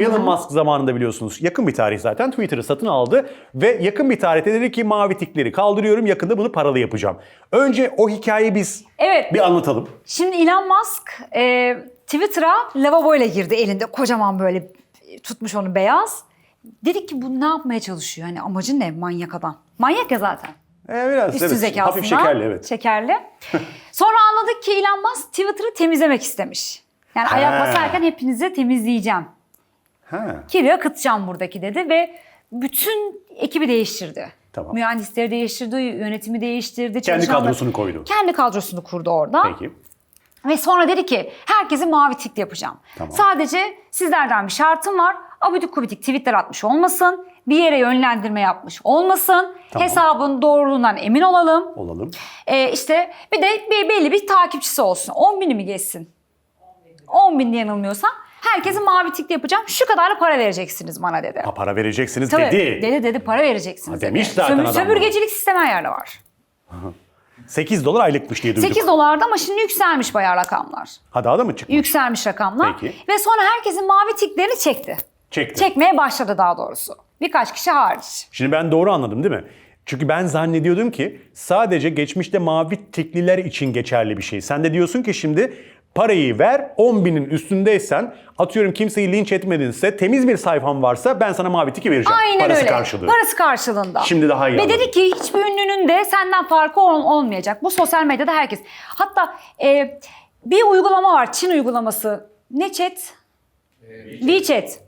Elon Musk zamanında biliyorsunuz yakın bir tarih zaten Twitter'ı satın aldı ve yakın bir tarihte dedi ki mavi tikleri kaldırıyorum yakında bunu paralı yapacağım. Önce o hikayeyi biz Evet. bir anlatalım. Şimdi Elon Musk e, Twitter'a lavabo ile girdi elinde kocaman böyle tutmuş onu beyaz. Dedik ki bu ne yapmaya çalışıyor? Hani amacı ne manyak adam? Manyak ya zaten. Ee, biraz Üstün evet, zekasından. hafif şekerli evet. Şekerli. Sonra anladık ki Elon Musk Twitter'ı temizlemek istemiş. Yani ayak basarken hepinizi temizleyeceğim. Ha. Kirli akıtacağım buradaki dedi ve bütün ekibi değiştirdi. Tamam. Mühendisleri değiştirdi, yönetimi değiştirdi. Kendi kadrosunu koydu. Kendi kadrosunu kurdu orada. Peki. Ve sonra dedi ki herkesi mavi tikli yapacağım. Tamam. Sadece sizlerden bir şartım var. Abidik gubidik tweetler atmış olmasın. Bir yere yönlendirme yapmış olmasın. Tamam. Hesabın doğruluğundan emin olalım. Olalım. Ee, işte bir de belli bir takipçisi olsun. 10 bini mi geçsin? 10 bin yanılmıyorsam. Herkesi mavi tikli yapacağım. Şu kadar da para vereceksiniz bana dedi. Ha, para vereceksiniz Tabii, dedi. dedi dedi para vereceksiniz Ha, dedi. demiş zaten adam Sömürgecilik sistemi yerde var. 8 dolar aylıkmış diye duyduk. 8 dolardı ama şimdi yükselmiş bayağı rakamlar. Ha daha da mı çıkmış? Yükselmiş rakamlar. Peki. Ve sonra herkesin mavi tiklerini çekti. Çekti. Çekmeye başladı daha doğrusu. Birkaç kişi hariç. Şimdi ben doğru anladım değil mi? Çünkü ben zannediyordum ki sadece geçmişte mavi tikliler için geçerli bir şey. Sen de diyorsun ki şimdi parayı ver 10 binin üstündeysen atıyorum kimseyi linç etmedinse temiz bir sayfan varsa ben sana mavi tiki vereceğim. Aynen Parası öyle. karşılığı. Parası karşılığında. Şimdi daha iyi Ve anladım. dedi ki hiçbir ünlünün de senden farkı ol- olmayacak. Bu sosyal medyada herkes. Hatta e, bir uygulama var. Çin uygulaması. Ne chat? WeChat.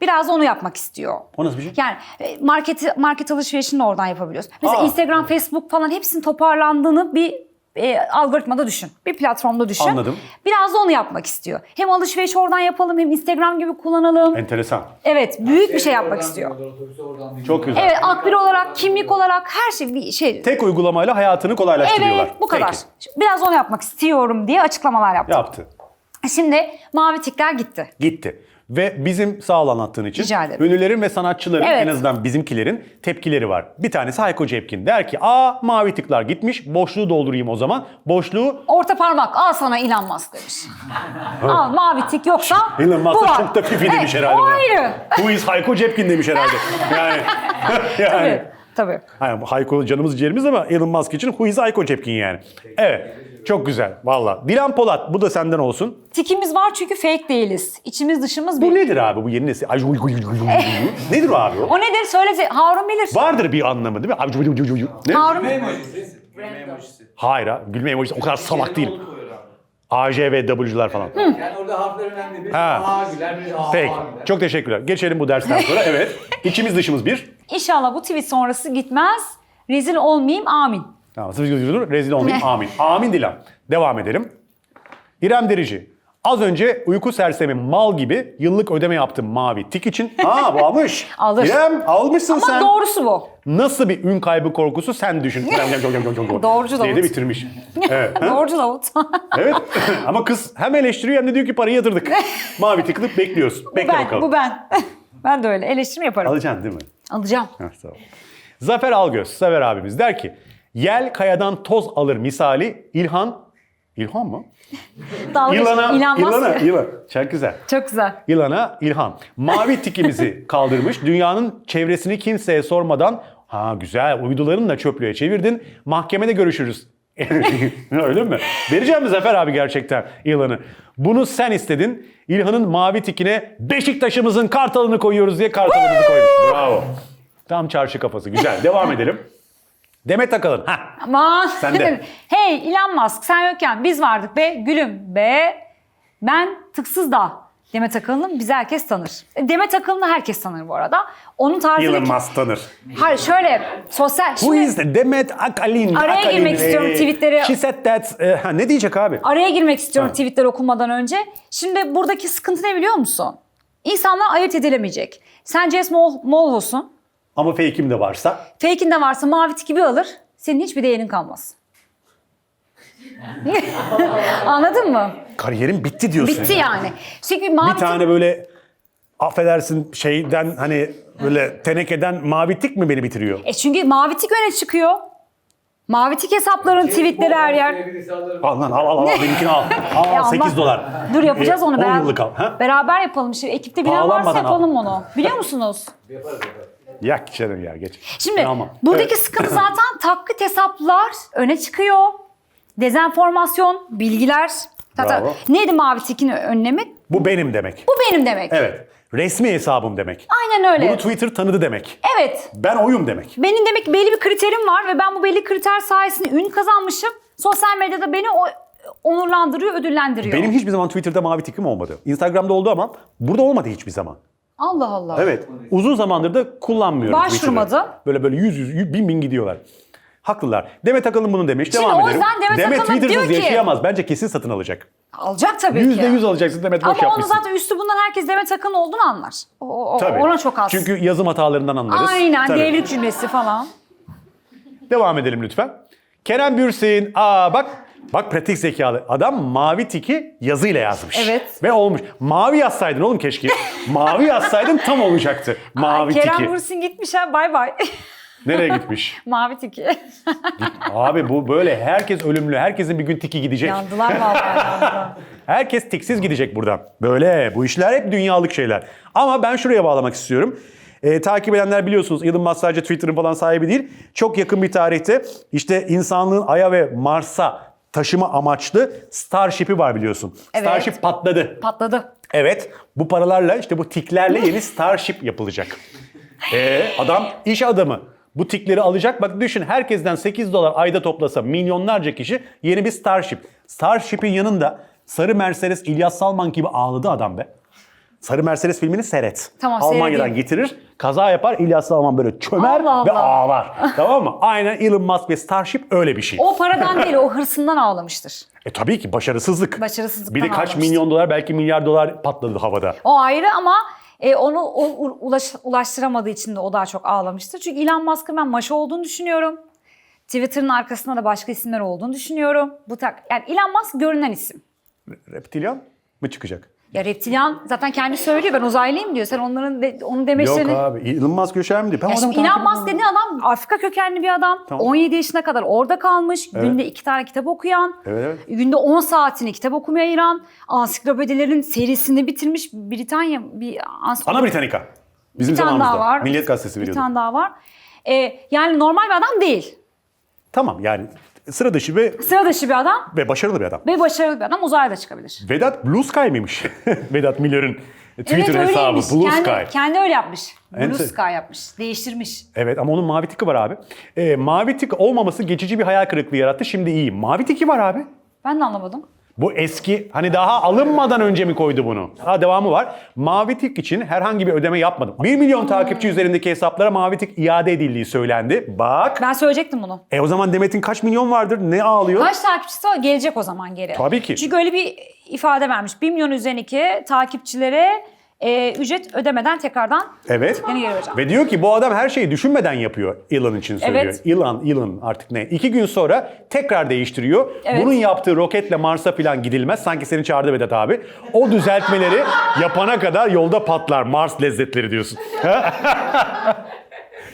Biraz onu yapmak istiyor. O nasıl bir şey? Yani e, market market alışverişini de oradan yapabiliyoruz. Mesela Aa. Instagram, Facebook falan hepsinin toparlandığını bir e, algoritmada düşün. Bir platformda düşün. Anladım. Biraz da onu yapmak istiyor. Hem alışveriş oradan yapalım hem Instagram gibi kullanalım. Enteresan. Evet, büyük bir şey yapmak istiyor. Çok güzel. Evet, akbil olarak, kimlik olarak her şey bir şey. Tek uygulamayla hayatını kolaylaştırıyorlar. Evet, bu kadar. Peki. Biraz onu yapmak istiyorum diye açıklamalar yaptı. Yaptı. Şimdi mavi tikler gitti. Gitti. Ve bizim sağ ol anlattığın için Rica ederim. ünlülerin ve sanatçıların Evet. en azından bizimkilerin tepkileri var. Bir tanesi Hayko Cepkin der ki aa mavi tıklar gitmiş boşluğu doldurayım o zaman. Boşluğu Orta parmak al sana Elon Musk demiş. al mavi tik yoksa Elon Musk bu var. çok da Evet, demiş herhalde. O buna. ayrı. Who is Hayko Cepkin demiş herhalde. Yani, yani. Tabii. Tabii. Hayır, Hayko canımız ciğerimiz ama Elon Musk için who is Hayko Cepkin yani. Evet. Çok güzel valla. Dilan Polat bu da senden olsun. Tikimiz var çünkü fake değiliz. İçimiz dışımız Bu bir. nedir abi bu yeni nesil? Ay, uy, uy, uy, uy, uy. nedir o abi o? O nedir? Söyle Harun bilir. Vardır bir anlamı değil mi? Abi, uy, uy, uy, uy. Ne? Harun Gülme emojisi. Gülme emojisi. Hayır ha. Gülme emojisi o kadar salak değilim. Onu koyuyor abi. AJ ve W'cular falan. Yani orada harfler önemli. Bir Ha. A güler, bir A Peki. güler. Çok teşekkürler. Geçelim bu dersten sonra. Evet. İçimiz dışımız bir. İnşallah bu tweet sonrası gitmez. Rezil olmayayım amin. Tamam. Rezil olmayayım. Amin. Amin Dilan. Devam edelim. İrem Derici. Az önce uyku sersemi mal gibi yıllık ödeme yaptım mavi tik için. Ha bu almış. Alır. İrem almışsın Ama sen. doğrusu bu. Nasıl bir ün kaybı korkusu sen düşün. Doğrucu Diye de Davut. bitirmiş. Evet. Doğrucu Davut. evet. Ama kız hem eleştiriyor hem de diyor ki parayı yatırdık. Mavi tıklık bekliyoruz. bu Bekle ben, bakalım. bu ben. ben de öyle eleştirme yaparım. Alacaksın değil mi? Alacağım. Heh, sağ ol. Zafer Algöz, Zafer abimiz der ki Yel kayadan toz alır misali İlhan İlhan mı? Dalga İlana, İlhan. İlana, İlhan. Çok güzel. Çok güzel. İlana İlhan. Mavi tikimizi kaldırmış. Dünyanın çevresini kimseye sormadan ha güzel uydularını da çöplüğe çevirdin. Mahkemede görüşürüz. Öyle mi? Vereceğim mi Zafer abi gerçekten İlhan'ı? Bunu sen istedin. İlhan'ın mavi tikine Beşiktaş'ımızın kartalını koyuyoruz diye kartalımızı koymuş. Bravo. Tam çarşı kafası. Güzel. Devam edelim. Demet Akalın. Hah. Aman. Sen de. hey Elon Musk sen yokken biz vardık be gülüm be. Ben tıksız da Demet Akalın'ı bizi herkes tanır. E, Demet Akalın'ı herkes tanır bu arada. Onun tarzı... Elon Musk tanır. Hayır şöyle sosyal... Who is the Demet Akalin? Araya Akalin, girmek istiyorum tweetleri. She said that. eh, ha, ne diyecek abi? araya girmek istiyorum Ha. tweetleri okumadan önce. Şimdi buradaki sıkıntı ne biliyor musun? İnsanlar ayırt edilemeyecek. Sen Jess Mol Molho'sun. Ama fake'im de varsa. Fake'inde varsa mavi tiki bir alır. Senin hiçbir değerin kalmaz. Anladın mı? Kariyerim bitti diyorsun. Bitti yani. Çünkü mavi Bir tane böyle affedersin şeyden hani böyle tenekeden mavi tik mi beni bitiriyor? E çünkü mavi tik öne çıkıyor. Mavi tik hesapların tweetleri her yer. Al lan al al al benimkini al. Al Ya 8 Allah. dolar. Dur yapacağız Ee, onu. 10 beraber- yıllık al. Ha? Beraber yapalım. Şimdi ekipte bilen varsa Bağlanmadan al. yapalım onu. Biliyor musunuz? Yaparız yaparız. Yak canım ya geç. Şimdi Tamam. buradaki sıkıntı zaten taklit hesaplar öne çıkıyor. Dezenformasyon, bilgiler. Zaten Bravo. neydi mavi tikin önlemi? Bu benim demek. Bu benim demek. Evet. Resmi hesabım demek. Aynen öyle. Bunu Twitter tanıdı demek. Evet. Ben oyum demek. Benim demek ki belli bir kriterim var ve ben bu belli kriter sayesinde ün kazanmışım. Sosyal medyada beni o onurlandırıyor, ödüllendiriyor. Benim hiçbir zaman Twitter'da mavi tikim olmadı. Instagram'da oldu ama burada olmadı hiçbir zaman. Allah Allah. Evet. Uzun zamandır da kullanmıyorum Başvurmadı. Twitter'ı. Böyle böyle yüz yüz, yüz bin bin gidiyorlar. Haklılar. Demet Akalın bunu demiş. Şimdi Devam o edelim. yüzden Demet Akalın Twitter'sız diyor ki- yaşayamaz. Bence kesin satın alacak. Alacak tabii Yüzde ki. yüz alacaksın Demet boş Ama onu yapmışsın. zaten üstü bundan herkes Demet Akın olduğunu anlar. O, o, Tabii. Ona çok az. Çünkü yazım hatalarından anlarız. Aynen Tabii. devlet cümlesi falan. Devam edelim lütfen. Kerem Bürsin. Aa bak bak pratik zekalı. Adam mavi tiki yazıyla yazmış. Evet. Ve olmuş. Mavi yazsaydın oğlum keşke. mavi yazsaydın tam olacaktı. Mavi Kerem tiki. Bürsin gitmiş ha bay bay. Nereye gitmiş? Mavi tiki. Abi bu böyle herkes ölümlü. Herkesin bir gün tiki gidecek. Yandılar vallahi yandılar. Herkes tiksiz gidecek buradan. Böyle bu işler hep dünyalık şeyler. Ama ben şuraya bağlamak istiyorum. Ee, takip edenler biliyorsunuz Elon Musk sadece Twitter'ın falan sahibi değil. Çok yakın bir tarihte işte insanlığın Ay'a ve Mars'a taşıma amaçlı Starship'i var biliyorsun. Evet. Starship patladı. Patladı. Evet bu paralarla işte bu tiklerle yeni Starship yapılacak. Ee, adam iş adamı. Bu tikleri alacak. Bak düşün herkesten 8 dolar ayda toplasa milyonlarca kişi yeni bir Starship. Starship'in yanında Sarı Mercedes İlyas Salman gibi ağladı adam be. Sarı Mercedes filmini seyret. Tamam, Almanya'dan seyredeyim. getirir. Kaza yapar İlyas Salman böyle çömer Allah ve Allah. ağlar. tamam mı? Aynen Elon Musk ve Starship öyle bir şey. O paradan değil o hırsından ağlamıştır. E tabii ki başarısızlık. Başarısızlıktan Bir de kaç ağlamıştır. milyon dolar belki milyar dolar patladı havada. O ayrı ama e, onu o, ulaş, ulaştıramadığı için de o daha çok ağlamıştır. Çünkü Elon Musk'ın ben maşa olduğunu düşünüyorum. Twitter'ın arkasında da başka isimler olduğunu düşünüyorum. Bu tak yani Elon Musk görünen isim. Reptilyan mı çıkacak? Ya reptilyan zaten kendi söylüyor ben uzaylıyım diyor. Sen onların de, onun demeçlerini... Yok abi. Elon Musk göçer mi diyor. Ben Ya adamı şimdi takip Elon Musk ediyorum. dediğin adam Afrika kökenli bir adam. Tamam. 17 yaşına kadar orada kalmış. Günde iki tane kitap okuyan. Evet, evet. Günde 10 saatini kitap okumaya ayıran. Ansiklopedilerin serisini bitirmiş. Britanya bir ansiklopedi. Ana Britannica. Bizim bir tane zamanımızda. daha var. Milliyet Gazetesi Bir veriyordu. tane daha var. Ee, yani normal bir adam değil. Tamam yani sıra dışı ve, Sıra dışı bir adam ve başarılı bir adam. ve başarılı bir adam uzaya da çıkabilir. Vedat Blue Sky mıymış? Vedat Miller'ın Twitter evet hesabı öyleymiş. Blue kendi, Sky. Kendi öyle yapmış. Blue Ente- Sky yapmış. Değiştirmiş. Evet ama onun mavi tiki var abi. Ee, mavi tik olmaması geçici bir hayal kırıklığı yarattı. Şimdi iyi. Mavi tiki var abi. Ben de anlamadım. Bu eski hani daha alınmadan önce mi koydu bunu? Ha devamı var. Mavi tik için herhangi bir ödeme yapmadım. 1 milyon takipçi üzerindeki hesaplara mavi tik iade edildiği söylendi. Bak. Ben söyleyecektim bunu. E o zaman Demet'in kaç milyon vardır? Ne ağlıyor? Kaç takipçisi var? Gelecek o zaman geri. Tabii ki. Çünkü öyle bir ifade vermiş. 1 milyon üzerindeki takipçilere e, ücret ödemeden tekrardan Evet. Yeni geri vereceğim. Ve diyor ki bu adam her şeyi düşünmeden yapıyor Elon için söylüyor. Evet. Elon, Elon artık ne? İki gün sonra tekrar değiştiriyor. Evet. Bunun yaptığı roketle Mars'a falan gidilmez. Sanki seni çağırdı Vedat abi. O düzeltmeleri yapana kadar yolda patlar. Mars lezzetleri diyorsun.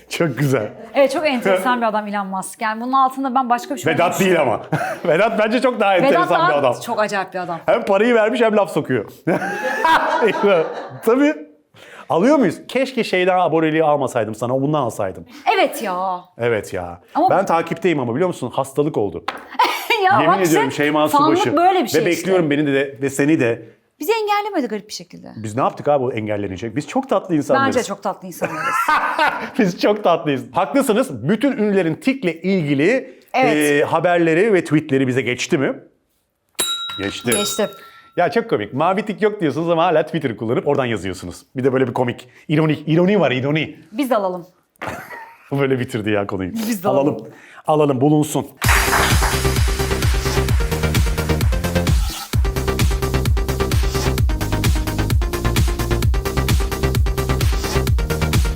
Çok güzel. Evet çok enteresan bir adam Elon Musk. Yani bunun altında ben başka bir şey Vedat değil ama. Vedat bence çok daha enteresan Vedat daha bir adam. çok acayip bir adam. Hem parayı vermiş hem laf sokuyor. Tabii. Alıyor muyuz? Keşke şeyden aboneliği almasaydım sana, bundan alsaydım. Evet ya. Evet ya. Ama- ben takipteyim ama biliyor musun? Hastalık oldu. ya Yemin bak işte, ediyorum Şeyma fanlık Subaşı. böyle bir şey Ve işte. bekliyorum beni de ve seni de. Bizi engellemedi garip bir şekilde. Biz ne yaptık abi o engellenecek? Biz çok tatlı insanlarız. Bence çok tatlı insanlarız. Biz çok tatlıyız. Haklısınız. Bütün ünlülerin tikle ilgili Evet. e, haberleri ve tweetleri bize geçti mi? Geçti. Geçti. Ya çok komik. Mavi tik yok diyorsunuz ama hala Twitter kullanıp oradan yazıyorsunuz. Bir de böyle bir komik, ironik, ironi var, ironi. Biz alalım. Böyle bitirdi ya konuyu. Biz de alalım. Alalım bulunsun.